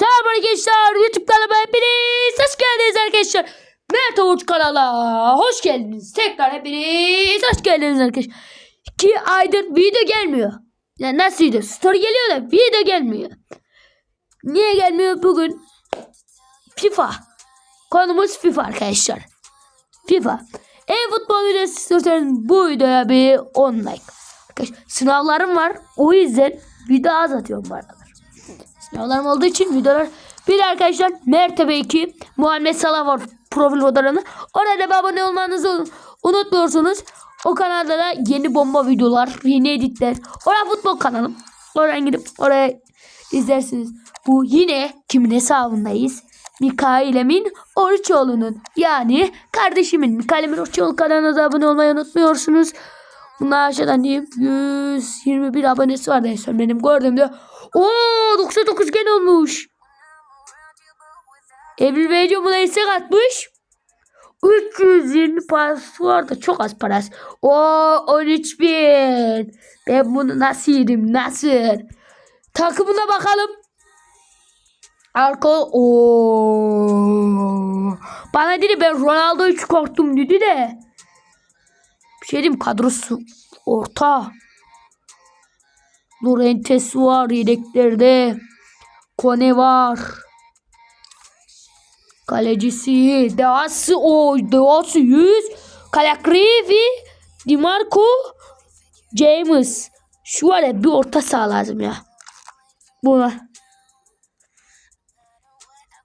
Selam arkadaşlar YouTube kanalıma hepiniz hoş geldiniz arkadaşlar. Mert Avuç kanala hoş geldiniz. Tekrar hepiniz hoş geldiniz arkadaşlar. İki aydır video gelmiyor. Yani nasıl video? Story geliyor da video gelmiyor. Niye gelmiyor bugün? FIFA. Konumuz FIFA arkadaşlar. FIFA. E futbol videosu istiyorsanız bu videoya bir 10 like. Arkadaşlar sınavlarım var. O yüzden video az atıyorum aralar. Sınavlarım olduğu için videolar bir arkadaşlar Mertebe 2 Muhammed Salah var profil fotoğrafını. Oraya da abone olmanızı unutmuyorsunuz. O kanalda da yeni bomba videolar, yeni editler. Oraya futbol kanalım. Oradan gidip oraya izlersiniz. Bu yine kimin hesabındayız? Mikail Emin Oruçoğlu'nun yani kardeşimin Mikail Emin Oruçoğlu kanalına da abone olmayı unutmuyorsunuz. Bunlar aşağıdan diyeyim 121 abonesi vardı en son benim gördüğümde. Oo 99 gen olmuş. Evril Beyci buna istek atmış. 320 parası vardı. Çok az parası. O 13 bin. Ben bunu nasıl yedim? Nasıl? Takımına bakalım. Arka o Bana dedi ben Ronaldo hiç korktum dedi de. Şey diyeyim kadrosu orta. Laurentiis var yedeklerde. Kone var. Kalecisi Deası o Deası 100. Kalakrivi Di Marco James. Şu var ya bir orta saha lazım ya. Buna.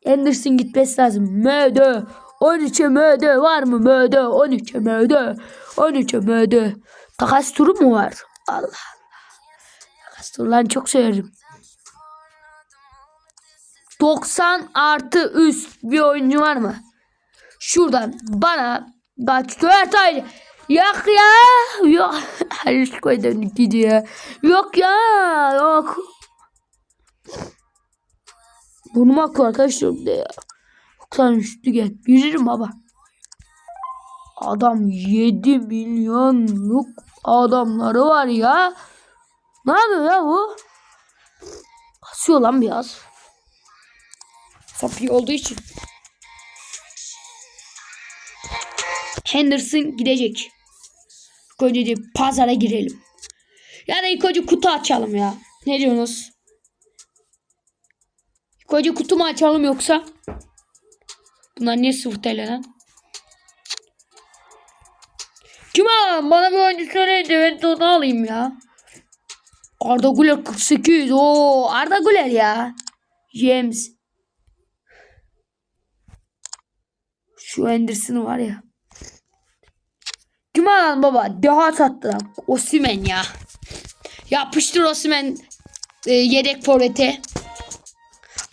Anderson gitmesi lazım. Mödö. 13'e Mödö var mı? Mödö. 13'e Mödö. 13'e Mödö. Takas turu mu var? Allah Allah. Takas turlarını çok severim. 90 artı üst bir oyuncu var mı? Şuradan bana kaç 4 ay Yok ya. Yok. Her koydan gidiyor. Yok ya. Yok. Burnum akıyor arkadaşlar ya. 90 üstü gel. Yürürüm baba. Adam 7 milyonluk adamları var ya. Ne yapıyor ya bu? Kasıyor lan biraz. Sapıyor olduğu için. Henderson gidecek. İlk önce de pazara girelim. Ya da ilk önce kutu açalım ya. Ne diyorsunuz? İlk önce kutu mu açalım yoksa? Bunlar niye sıfır TL lan? Alalım? Bana bir oyuncu söyleyince ben de onu alayım ya. Arda Güler 48. Oo Arda Güler ya. James. Şu Anderson var ya. Kim alalım baba? Deha sattı lan. Osimen ya. Yapıştır Osimen e, yedek forvete.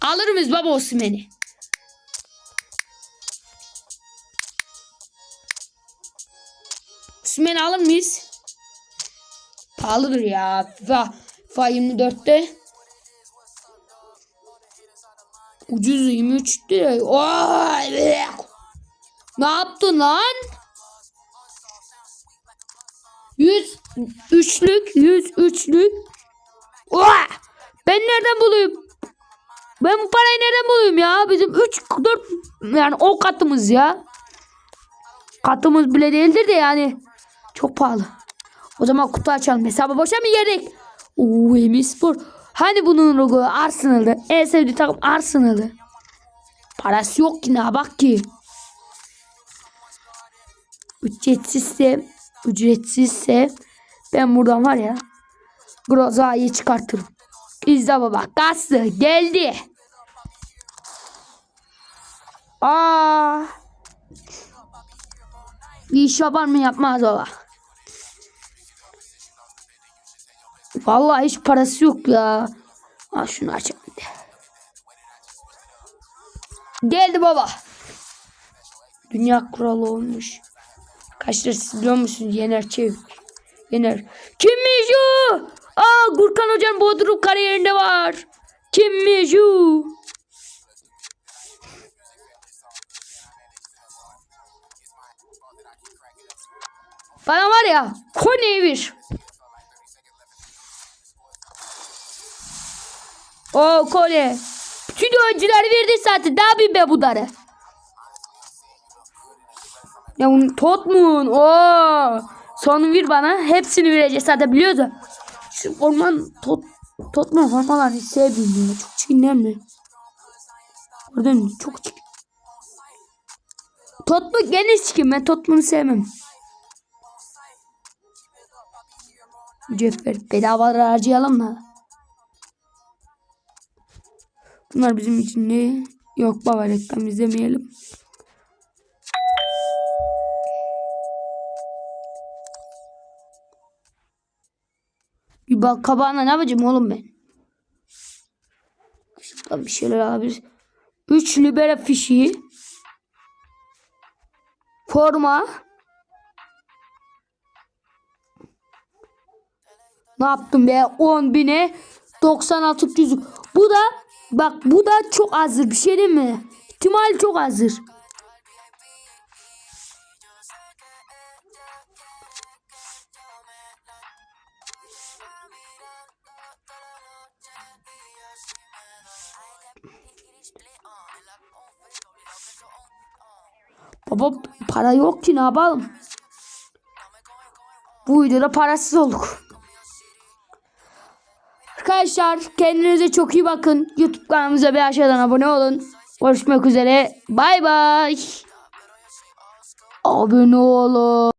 Alır mıyız baba Osimen'i? Osimen'i alır mıyız? Pahalıdır ya. FIFA, FIFA 24'te. Ucuz 23'te. Oy, be. Ne yaptın lan? 100 üçlük, 100 üçlük. Oha! Ben nereden bulayım? Ben bu parayı nereden bulayım ya? Bizim 3 4 yani o katımız ya. Katımız bile değildir de yani çok pahalı. O zaman kutu açalım. Hesabı boşa mı yedik? Oo Emispor. Hani bunun logo Arsenal'dı. En sevdiği takım Arsenal'dı. Parası yok ki ne bak ki. Ücretsizse ücretsizse ben buradan var ya Groza'yı çıkartırım. İzle baba. Gazlı geldi. Aa. Bir iş yapar mı yapmaz baba. Vallahi hiç parası yok ya. Ha şunu açalım. Geldi baba. Dünya kuralı olmuş. Kaç lira siz biliyor musunuz? Yener Çevik. Yener. Kimmiş o? Aa Gurkan Hocam Bodrum kariyerinde var. Kimmiş o? Bana var ya Konya bir. O kolye. Bütün oyuncuları verdi zaten. Ne yapayım ben bunları? Ya bunu Totmun. Oo. Son bir bana. Hepsini vereceğiz zaten biliyordu. Şu orman tot, Totmun formalarını sevmiyorum. Çok çirkin değil mi? Mü? Çok çirkin. Totmun gene çirkin. Ben Totmun'u sevmem. Mücevher bedava harcayalım da. Bunlar bizim için ne? Yok baba reklam izlemeyelim. Bir bak kabağına ne yapacağım oğlum ben? Şuradan bir şeyler alabiliriz. 3 libera fişi. Forma. Ne yaptım be? 10 bine 96 yüzük. Bu da bak bu da çok azdır bir şey değil mi? İhtimal çok azdır. Baba para yok ki ne yapalım? Bu videoda parasız olduk. Arkadaşlar kendinize çok iyi bakın. YouTube kanalımıza bir aşağıdan abone olun. Görüşmek üzere. Bay bay. Abone olun.